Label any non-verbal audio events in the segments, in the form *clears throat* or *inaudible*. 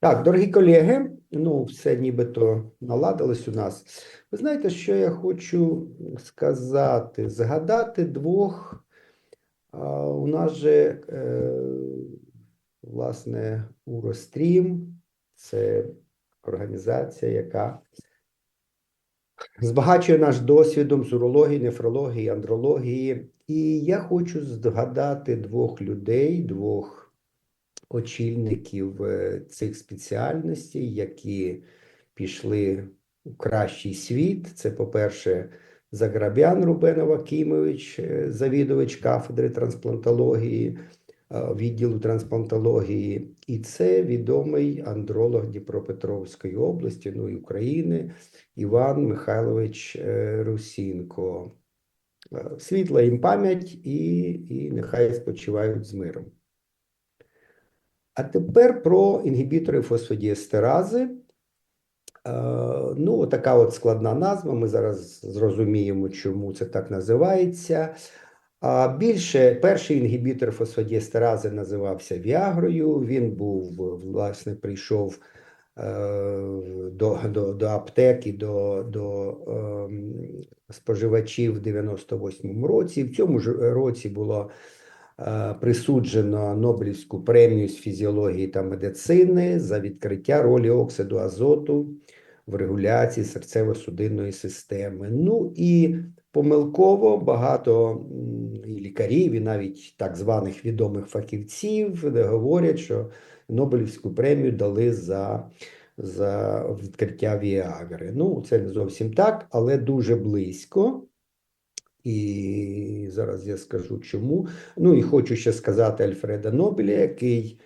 Так, дорогі колеги, ну, все нібито наладилось у нас. Ви знаєте, що я хочу сказати? Згадати двох. А, у нас же, е, власне, Урострім це організація, яка збагачує наш досвідом з урології, нефрології, андрології. І я хочу згадати двох людей, двох очільників е, цих спеціальностей, які пішли у кращий світ. Це, по-перше, Заграбян Рубен Авакімович, е, завідувач кафедри трансплантології, е, відділу трансплантології, і це відомий андролог Дніпропетровської області, ну і України Іван Михайлович Русінко. Світла їм пам'ять і, і нехай спочивають з миром. А тепер про інгібітори фосфодіестерази. Е, Ну, така от складна назва. Ми зараз зрозуміємо, чому це так називається. А більше перший інгібітор фосфодіестерази називався Віагрою. Він був, власне, прийшов е, до, до, до аптеки, до, до ем, споживачів в 98-му році. В цьому ж році було присуджено Нобелівську премію з фізіології та медицини за відкриття ролі оксиду азоту в регуляції серцево-судинної системи. Ну і помилково багато і лікарів, і навіть так званих відомих фахівців говорять, що Нобелівську премію дали за, за відкриття Віагри. Ну, це не зовсім так, але дуже близько. І зараз я скажу чому. Ну і хочу ще сказати Альфреда Нобеля, який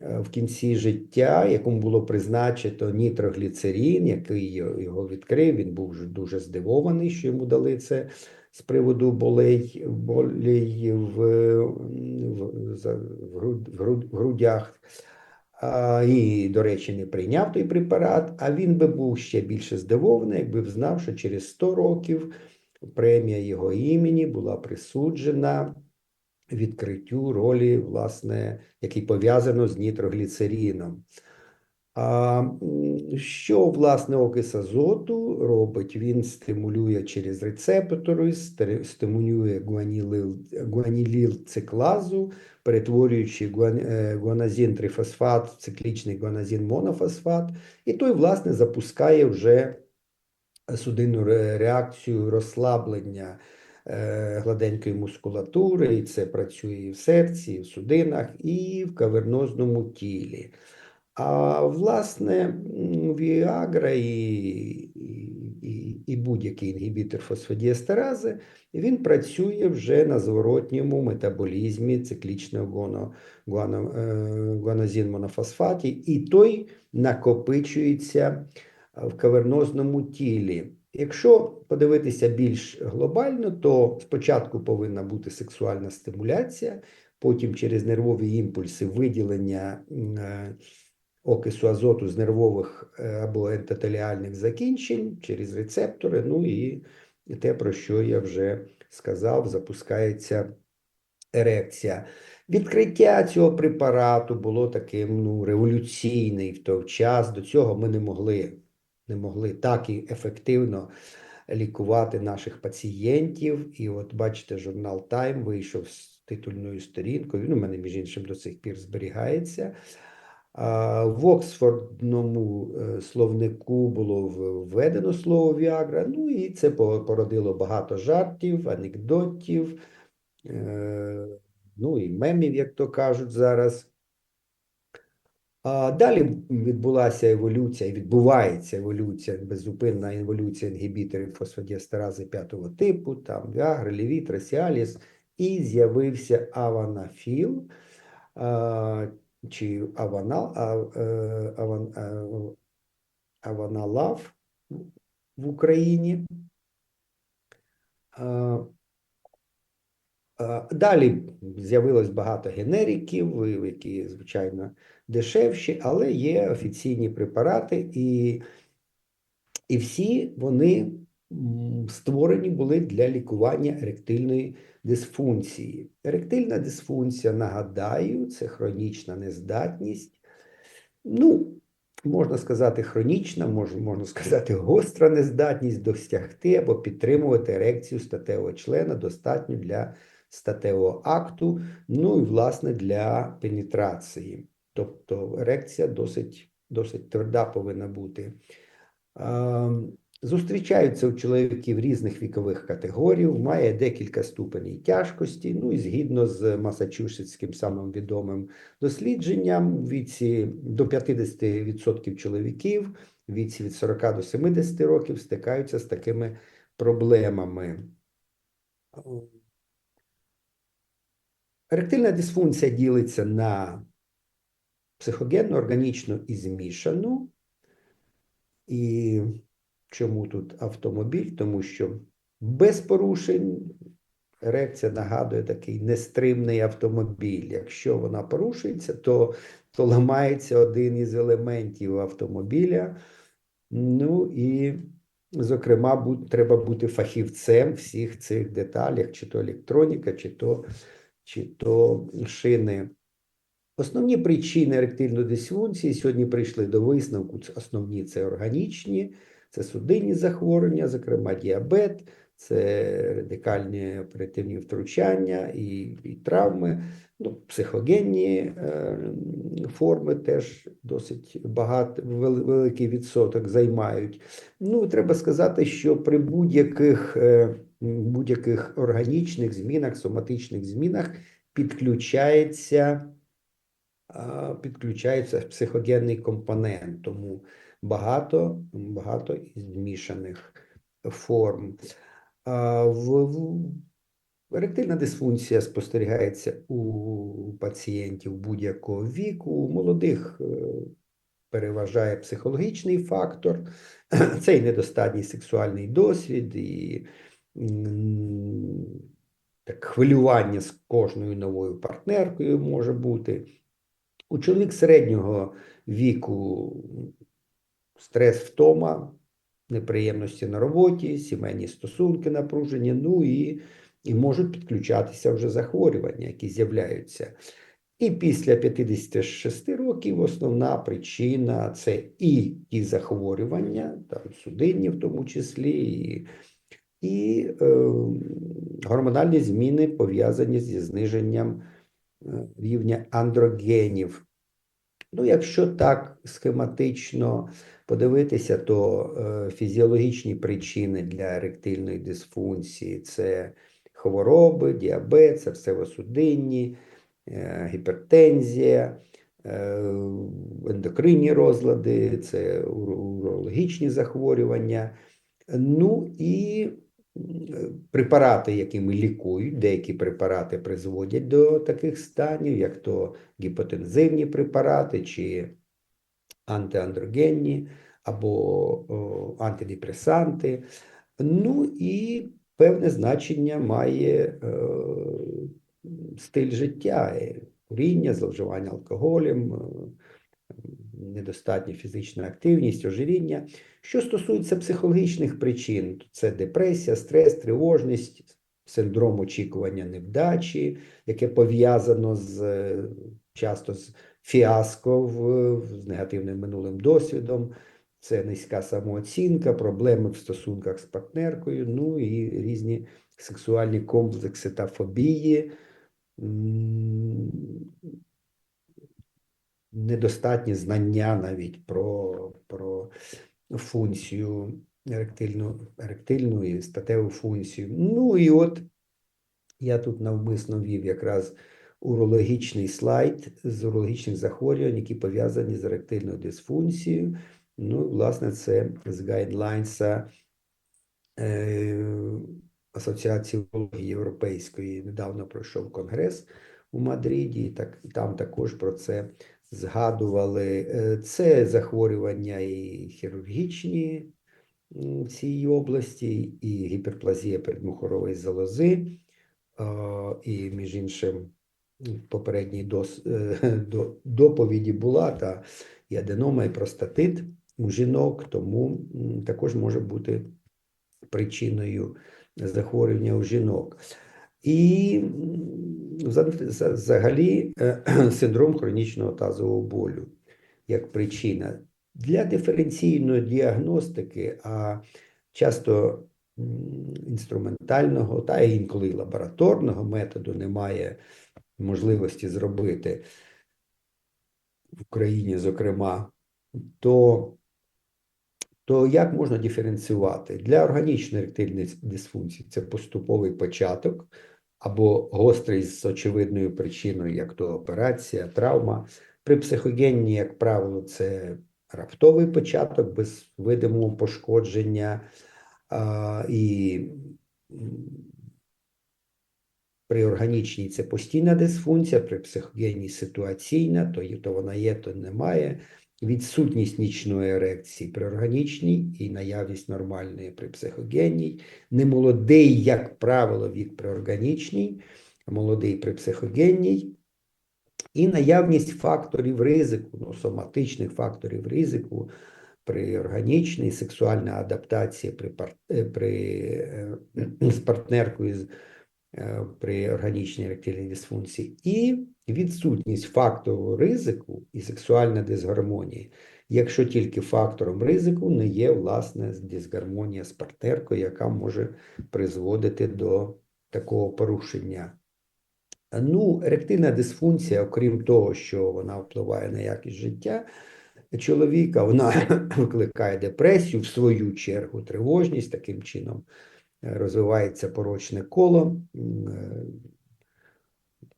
е, в кінці життя, якому було призначено нітрогліцерин, який його відкрив. Він був дуже здивований, що йому дали це з приводу болей, болей в, в, в, в груд- в грудях. А, і, до речі, не прийняв той препарат, а він би був ще більше здивований, якби знав, що через 100 років премія його імені була присуджена відкриттю ролі, власне, який пов'язано з нітрогліцеріном. А що, власне, окис азоту робить? Він стимулює через рецептори, стимулює гуанілил, гуаніліл-циклазу, перетворюючи е, гуаназин-трифосфат в циклічний гуаназин-монофосфат, і той, власне, запускає вже судинну реакцію розслаблення е, гладенької мускулатури, і це працює і в серці, і в судинах, і в кавернозному тілі. А власне, Віагра і, і, і, будь-який інгібітор фосфодіестерази, він працює вже на зворотньому метаболізмі циклічного е, гуанозин-монофосфаті, і той накопичується в кавернозному тілі. Якщо подивитися більш глобально, то спочатку повинна бути сексуальна стимуляція, потім через нервові імпульси виділення е, окису азоту з нервових е, або ентотеліальних закінчень через рецептори. Ну і те, про що я вже сказав, запускається ерекція. Відкриття цього препарату було таким ну, революційним в той час. До цього ми не могли, не могли так і ефективно лікувати наших пацієнтів. І от бачите, журнал Time вийшов з титульною сторінкою. Він у мене, між іншим, до сих пір зберігається. В Оксфордному е, словнику було введено слово Віагра, ну і це породило багато жартів, анекдотів, е, ну і мемів, як то кажуть зараз. Далі відбулася еволюція, відбувається еволюція, беззупинна еволюція інгібіторів фосфодіестерази п'ятого типу, там Віагра, Левітра, Сіаліс, і з'явився аванафіл, чи аванал, е, аван, а, аваналав в Україні. Далі з'явилось багато генериків, е, які, звичайно, дешевші, але є офіційні препарати, і, і всі вони створені були для лікування еректильної дисфункції. Еректильна дисфункція, нагадаю, це хронічна нездатність. Ну, можна сказати, хронічна, можна, сказати, гостра нездатність досягти або підтримувати ерекцію статевого члена достатньо для статевого акту, ну і власне для пенетрації. Тобто ерекція досить, досить тверда повинна бути. Зустрічаються у чоловіків різних вікових категорій, має декілька ступеней тяжкості. Ну і згідно з Масачусетським самим відомим дослідженням, в віці до 50% чоловіків, віці від 40 до 70 років стикаються з такими проблемами. Еректильна дисфункція ділиться на психогенну, органічну і змішану. І чому тут автомобіль? Тому що без порушень ерекція нагадує такий нестримний автомобіль. Якщо вона порушується, то, то ламається один із елементів автомобіля. Ну і, зокрема, бу- треба бути фахівцем всіх цих деталях, чи то електроніка, чи то, чи то шини. Основні причини еректильної дисфункції сьогодні прийшли до висновку. Основні це органічні, це судинні захворювання, зокрема діабет, це радикальні оперативні втручання і, і травми. Ну, психогенні е, форми теж досить багато, великий відсоток займають. Ну, треба сказати, що при будь-яких е, будь-яких органічних змінах, соматичних змінах підключається підключається психогенний компонент, тому багато, багато змішаних форм. Еректильна дисфункція спостерігається у пацієнтів будь-якого віку, у молодих е, переважає психологічний фактор, *clears throat* це і недостатній сексуальний досвід, і так, хвилювання з кожною новою партнеркою може бути. У чоловік середнього віку стрес, втома, неприємності на роботі, сімейні стосунки напружені, ну і, і можуть підключатися вже захворювання, які з'являються. І після 56 років основна причина це і ті захворювання, там судинні в тому числі, і, і е, гормональні зміни пов'язані зі зниженням рівня андрогенів. Ну, якщо так схематично подивитися, то е, фізіологічні причини для еректильної дисфункції це хвороби, діабет, серцево-судинні, е, гіпертензія, е, ендокринні розлади, це урологічні захворювання. Ну і препарати, якими лікують, деякі препарати призводять до таких станів, як то гіпотензивні препарати чи антиандрогенні або о, антидепресанти. Ну і певне значення має е, стиль життя, е, куріння, зловживання алкоголем, е, недостатня фізична активність, ожиріння. Що стосується психологічних причин, це депресія, стрес, тривожність, синдром очікування невдачі, яке пов'язано з е, часто з фіаско в- з негативним минулим досвідом. Це низька самооцінка, проблеми в стосунках з партнеркою, ну і різні сексуальні комплекси та фобії. Недостатні знання навіть про, про функцію еректильну, еректильну і статеву функцію. Ну і от я тут навмисно ввів якраз урологічний слайд з урологічних захворювань, які пов'язані з еректильною дисфункцією. Ну, власне, це з гайдлайнса е, Асоціації урології Європейської недавно пройшов конгрес у Мадриді, так, там також про це згадували. Е, Це захворювання і хірургічні в цій області, і гіперплазія передмухорової залози, і, між іншим, в попередній дос, е, до- доповіді була та і аденома, і простатит у жінок, тому також може бути причиною захворювання у жінок. І взагалі е, *clears throat* синдром хронічного тазового болю як причина. Для диференційної діагностики, а часто інструментального та інколи лабораторного методу немає можливості зробити в Україні, зокрема, то, то як можна диференціювати? Для органічної еректильної дисфункції це поступовий початок або гострий з очевидною причиною, як то операція, травма. При психогенній, як правило, це раптовий початок без видимого пошкодження а, і при органічній це постійна дисфункція, при психогенній ситуаційна, то, то вона є, то немає. Відсутність нічної ерекції при органічній і наявність нормальної при психогенній. Немолодий, як правило, вік при органічній, молодий при психогенній. І наявність факторів ризику, ну, соматичних факторів ризику при органічній, сексуальна адаптація при, е, при, е, *clears throat* з партнеркою е, при органічній еректильній дисфункції, і відсутність фактору ризику і сексуальна дисгармонія, якщо тільки фактором ризику не є власне дисгармонія з партнеркою, яка може призводити до такого порушення. Ну, еректильна дисфункція, окрім того, що вона впливає на якість життя чоловіка, вона *clears throat* викликає депресію, в свою чергу, тривожність таким чином е, розвивається порочне коло, е,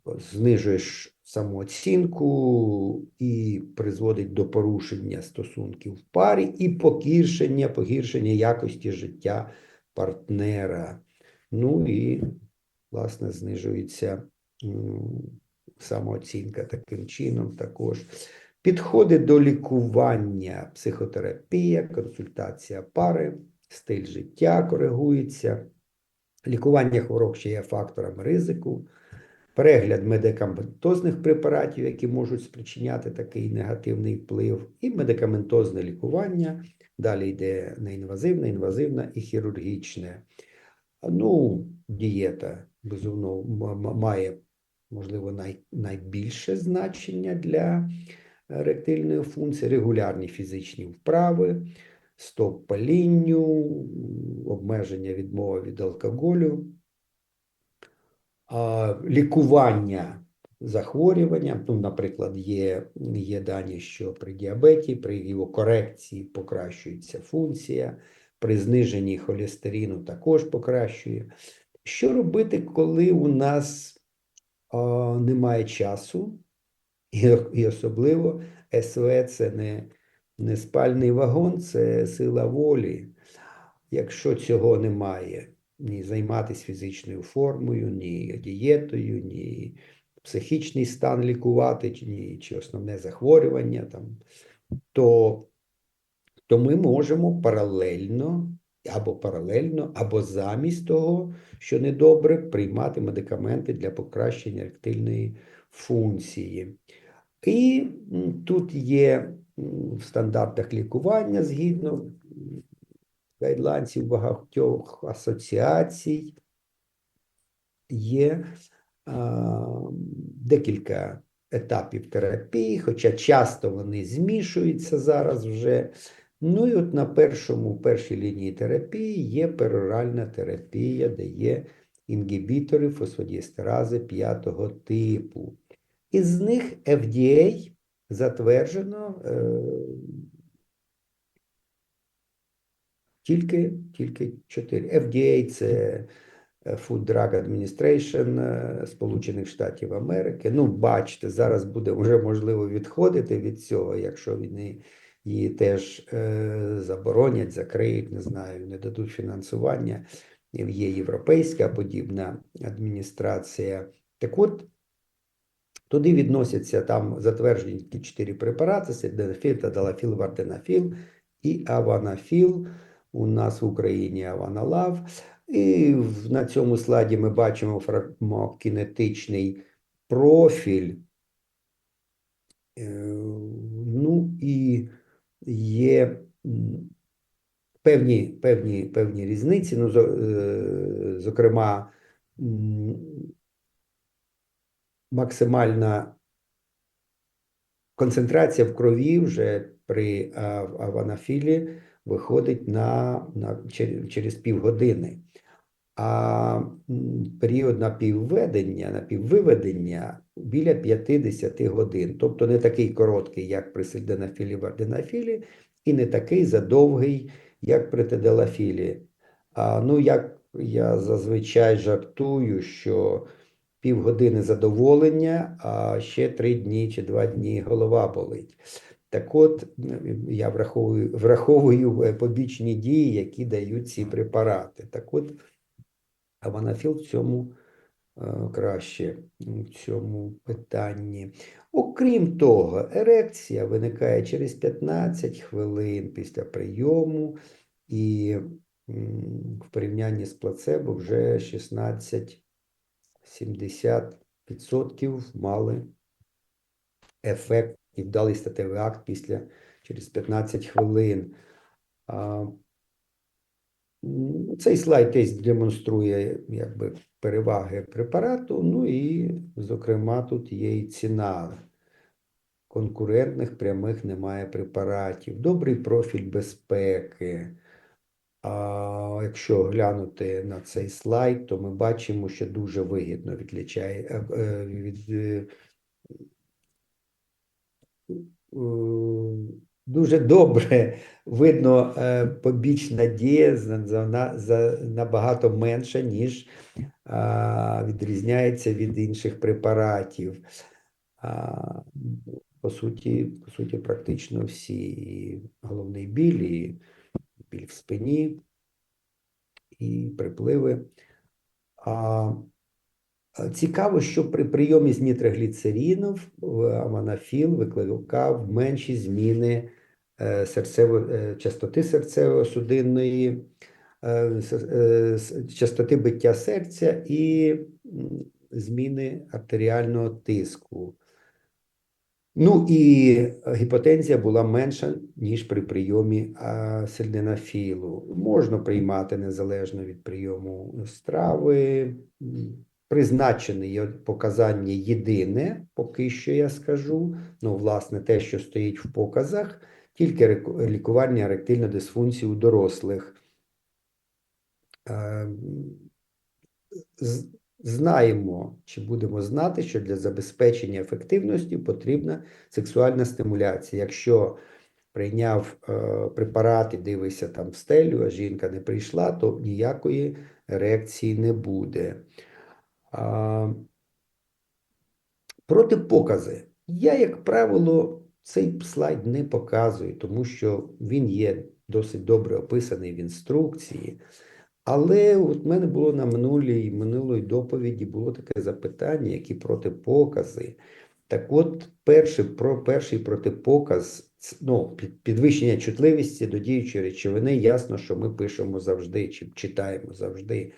знижуєш самооцінку і призводить до порушення стосунків в парі і погіршення, погіршення якості життя партнера. Ну і, власне, знижується самооцінка таким чином також. Підходи до лікування, психотерапія, консультація пари, стиль життя коригується, лікування хвороб, що є факторами ризику, перегляд медикаментозних препаратів, які можуть спричиняти такий негативний вплив, і медикаментозне лікування. Далі йде неінвазивне, інвазивне і хірургічне. Ну, дієта, безумовно, має, можливо, най, найбільше значення для еректильної функції, регулярні фізичні вправи, стоп палінню, обмеження відмови від алкоголю, лікування захворювання. Ну, наприклад, є, є дані, що при діабеті, при його корекції покращується функція, при зниженні холестерину також покращує. Що робити, коли у нас а, немає часу? І, і особливо СВ це не, не спальний вагон, це сила волі. Якщо цього немає, ні займатися фізичною формою, ні дієтою, ні психічний стан лікувати, ні, чи основне захворювання, там, то, то ми можемо паралельно або паралельно, або замість того, що недобре, приймати медикаменти для покращення еректильної функції. І тут є в стандартах лікування згідно м, багатьох асоціацій, є а, декілька етапів терапії, хоча часто вони змішуються зараз вже. Ну і от на першому, першій лінії терапії є пероральна терапія, де є інгібітори фосфодіестерази п'ятого типу. Із них FDA затверджено е, тільки, тільки 4. FDA – це е, Food Drug Administration е, Сполучених Штатів Америки. Ну, бачите, зараз буде вже можливо відходити від цього, якщо вони її теж е, заборонять, закриють, не знаю, не дадуть фінансування. Є європейська подібна адміністрація. Так от, Туди відносяться там затверджені такі чотири препарати: сельденафіл, тадалафіл, варденафіл і аванафіл. У нас в Україні аваналав. І на цьому слайді ми бачимо фармакокінетичний профіль. Е, Ну і є певні, певні, певні різниці. Ну, е, зокрема, максимальна концентрація в крові вже при аванафілі виходить на, на чер- через півгодини. А період напівведення, напіввиведення біля 50 годин. Тобто не такий короткий, як при сильденафілі варденафілі, і не такий задовгий, як при теделафілі. А, ну, як я зазвичай жартую, що півгодини задоволення, а ще три дні чи два дні голова болить. Так от, я враховую, враховую е, побічні дії, які дають ці препарати. Так от, аванафіл в цьому е, краще в цьому питанні. Окрім того, ерекція виникає через 15 хвилин після прийому, і в порівнянні з плацебо вже 16-70% мали ефект і вдалий статевий акт після через 15 хвилин. А, Цей слайд десь демонструє якби, переваги препарату, ну і, зокрема, тут є і ціна. Конкурентних прямих немає препаратів, добрий профіль безпеки. А якщо глянути на цей слайд, то ми бачимо, що дуже вигідно відлічає е, е, від е, дуже добре видно е, побічна дія набагато менша, ніж відрізняється від інших препаратів. По суті, по суті, практично всі і головний біль, і біль в спині, і припливи. А Цікаво, що при прийомі з нітрогліцеринів аманафіл викликав менші зміни е, серцево, е, частоти серцево-судинної, е, е, частоти биття серця і зміни артеріального тиску. Ну і гіпотензія була менша, ніж при прийомі а, сильденафілу. Можна приймати незалежно від прийому страви. Призначене показання єдине, поки що я скажу. Ну, власне, те, що стоїть в показах, тільки лікування еректильної дисфункції у дорослих. Е, знаємо чи будемо знати, що для забезпечення ефективності потрібна сексуальна стимуляція. Якщо прийняв е, препарат і дивишся там в стелю, а жінка не прийшла, то ніякої ерекції не буде. Протипокази. Я, як правило, цей слайд не показую, тому що він є досить добре описаний в інструкції. Але от в мене було на минулій минулої доповіді було таке запитання, які протипокази. Так от, перший, про перший протипоказ, ну, під- підвищення чутливості до діючої речовини, ясно, що ми пишемо завжди чи читаємо завжди.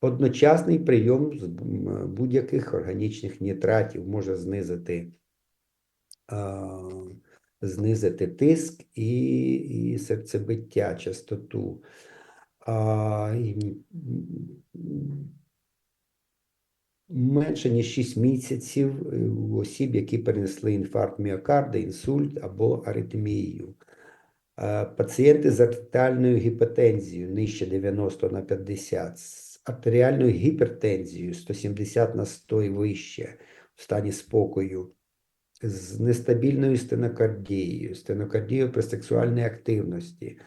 Одночасний прийом з будь-яких органічних нітратів може знизити, а, знизити тиск і, і серцебиття, частоту. А, і, менше ніж 6 місяців е, у осіб, які перенесли інфаркт міокарда, інсульт або аритмію. Е, Пацієнти з артеріальною гіпотензією нижче 90 на 50, з артеріальною гіпертензією 170 на 100 і вище в стані спокою, з нестабільною стенокардією, стенокардією при сексуальній активності,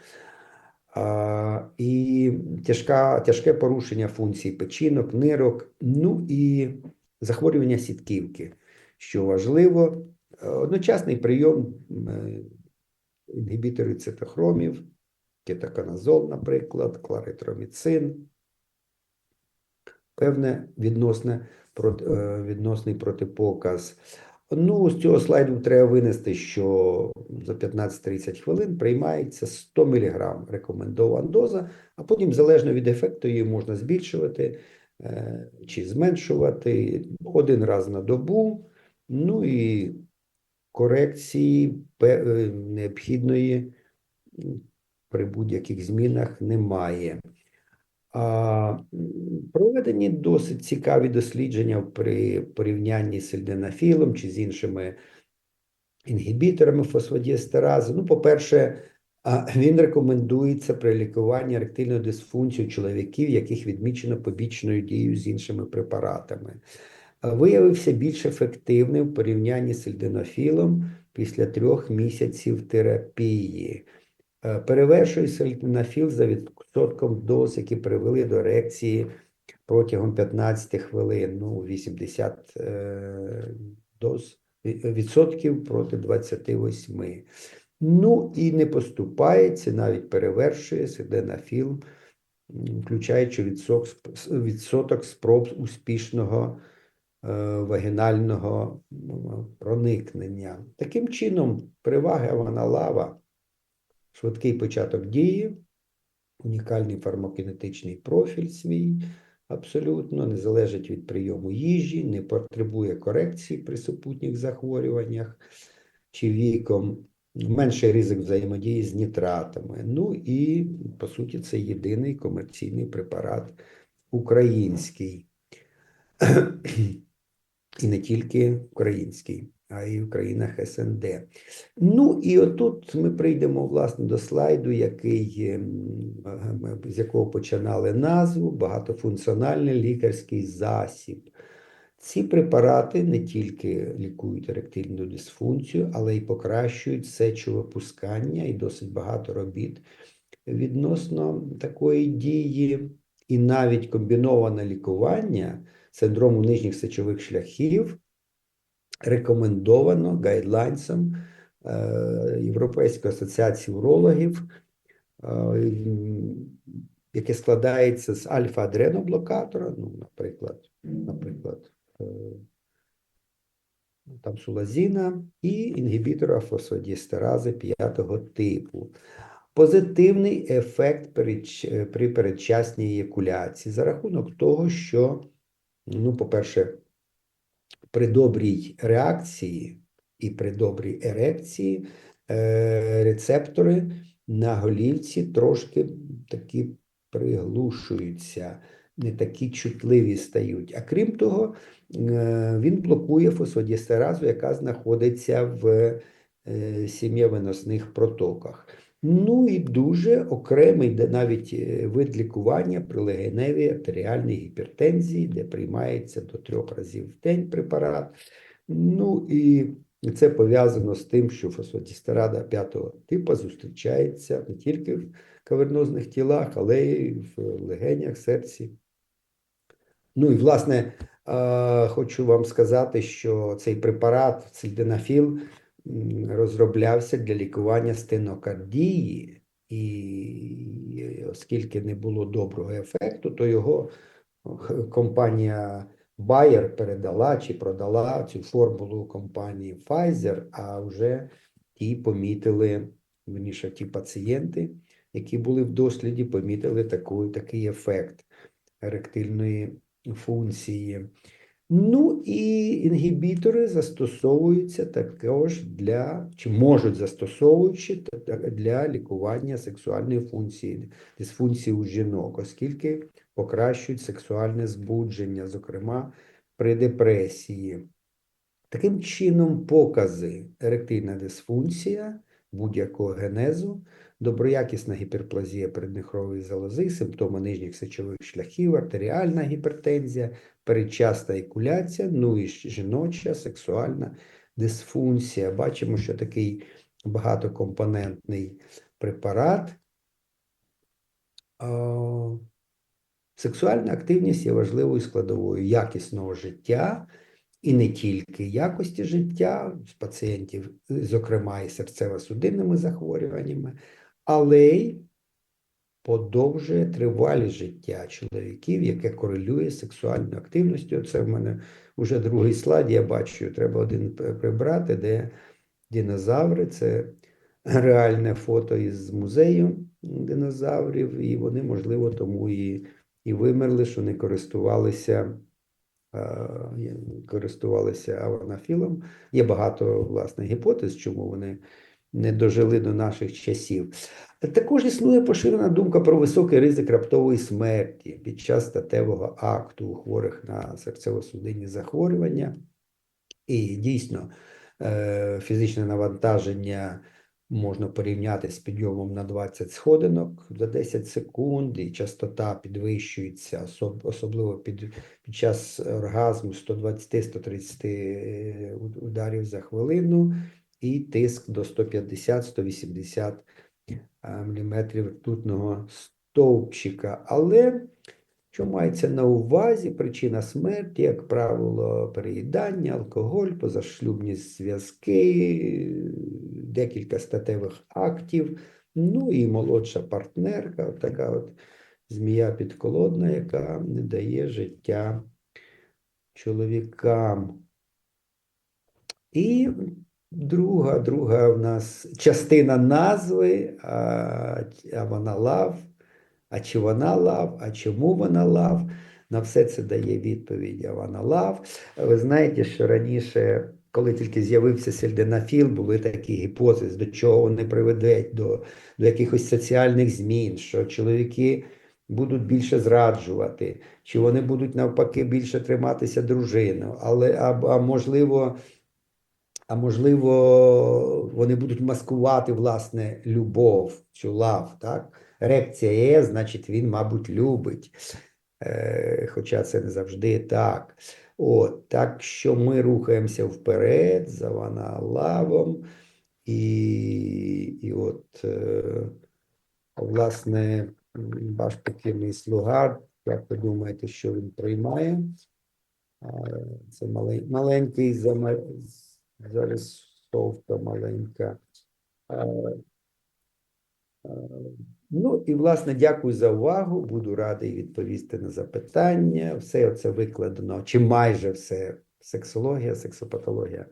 а, і тяжка, тяжке порушення функцій печінок, нирок, ну і захворювання сітківки, що важливо. Е, Одночасний прийом е, інгібітори цитохромів, кетоканазол, наприклад, кларитроміцин, певне відносне, е, відносний протипоказ. Ну, з цього слайду треба винести, що за 15-30 хвилин приймається 100 мг рекомендована доза, а потім, залежно від ефекту, її можна збільшувати е, чи зменшувати один раз на добу. Ну і корекції е, необхідної при будь-яких змінах немає. Проведені досить цікаві дослідження при порівнянні з сельденафілом чи з іншими інгібіторами фосфодіестерази. Ну, по-перше, він рекомендується при лікуванні еректильної дисфункції у чоловіків, яких відмічено побічною дією з іншими препаратами. Виявився більш ефективним в порівнянні з сильденофілом після трьох місяців терапії. Е, Перевершує сильденофіл за відсотком доз, які привели до ерекції протягом 15 хвилин, ну, 80 е, доз відсотків проти 28. Ну і не поступається, навіть перевершує сиденафіл, включаючи відсок, сп- відсоток спроб успішного е, вагінального проникнення. Таким чином, переваги аваналава, швидкий початок дії, унікальний фармакокінетичний профіль свій, абсолютно не залежить від прийому їжі, не потребує корекції при супутніх захворюваннях чи віком, менший ризик взаємодії з нітратами. Ну і, по суті, це єдиний комерційний препарат український. *clears throat* І не тільки український, а й в країнах СНД. Ну і отут ми прийдемо власне до слайду, який, ем, з якого починали назву багатофункціональний лікарський засіб. Ці препарати не тільки лікують еректильну дисфункцію, але й покращують сечовипускання і досить багато робіт відносно такої дії, і навіть комбіноване лікування синдрому нижніх сечових шляхів рекомендовано гайдлайнсом е, Європейської асоціації урологів, е, яке складається з альфа-адреноблокатора, ну, наприклад, наприклад, е, там сулазіна і інгібітора фосфодіестерази п'ятого типу. Позитивний ефект при передчасній еякуляції за рахунок того, що, ну, по-перше, при добрій реакції і при добрій ерекції е, рецептори на голівці трошки такі приглушуються, не такі чутливі стають. А крім того, е, він блокує фосфодіестеразу, яка знаходиться в е, сім'євиносних протоках. Ну і дуже окремий де навіть е, вид лікування при легеневій артеріальній гіпертензії, де приймається до трьох разів в день препарат. Ну і це пов'язано з тим, що фосфодістерада п'ятого типу зустрічається не тільки в кавернозних тілах, але й в легенях, серці. Ну і власне хочу вам сказати, що цей препарат сильденафіл м, розроблявся для лікування стенокардії, і оскільки не було доброго ефекту, то його компанія Bayer передала чи продала цю формулу компанії Pfizer, а вже ті помітили, верніше, ті пацієнти, які були в досліді, помітили таку, такий ефект еректильної функції. Ну і інгібітори застосовуються також для, чи можуть застосовуючи для лікування сексуальної функції, дисфункції у жінок, оскільки покращують сексуальне збудження, зокрема при депресії. Таким чином, покази еректильна дисфункція будь-якого генезу, доброякісна гіперплазія переднихрової залози, симптоми нижніх сечових шляхів, артеріальна гіпертензія, передчасна екуляція, ну і жіноча сексуальна дисфункція. Бачимо, що такий багатокомпонентний препарат. Сексуальна активність є важливою складовою якісного життя і не тільки якості життя пацієнтів, зокрема і серцево-судинними захворюваннями, але й подовжує тривалість життя чоловіків, яке корелює з сексуальною активністю. Це в мене вже другий слайд, я бачу, треба один прибрати, де динозаври, це *clears throat* реальне фото із музею динозаврів, і вони, можливо, тому і, і вимерли, що не користувалися. Е, Користувалися аванафілом. Є багато власне гіпотез, чому вони не дожили до наших часів. Також існує поширена думка про високий ризик раптової смерті під час статевого акту у хворих на серцево-судинні захворювання. І дійсно, Е, Фізичне навантаження можна порівняти з підйомом на 20 сходинок за 10 секунд, і частота підвищується, особливо під, під час оргазму 120-130 е, ударів за хвилину, і тиск до 150-180 мм ртутного стовпчика. Але що мається на увазі? Причина смерті, як правило, переїдання, алкоголь, позашлюбні зв'язки, декілька статевих актів, ну і молодша партнерка, така от змія підколодна, яка не дає життя чоловікам. І друга, друга в нас частина назви, а, а вона лав. А чи вона лав, а чому вона лав? На все це дає відповідь, а вона лав. Ви знаєте, що раніше, коли тільки з'явився сельденафіл, були такі гіпотези, до чого вони приведуть, до, до якихось соціальних змін, що чоловіки будуть більше зраджувати, чи вони будуть навпаки більше триматися дружину, але а, а можливо. А можливо, вони будуть маскувати власне любов, цю лав, так? Ерекція є, значить, він, мабуть, любить. Е, хоча це не завжди так. От, так що ми рухаємося вперед за вона лавом. І, і от, е, власне, ваш покірний слуга, як ви думаєте, що він приймає? Е, Це малень- маленький зарисовка маленька. Ну і власне дякую за увагу. Буду радий відповісти на запитання. Все це викладено, чи майже все. Сексологія, сексопатологія.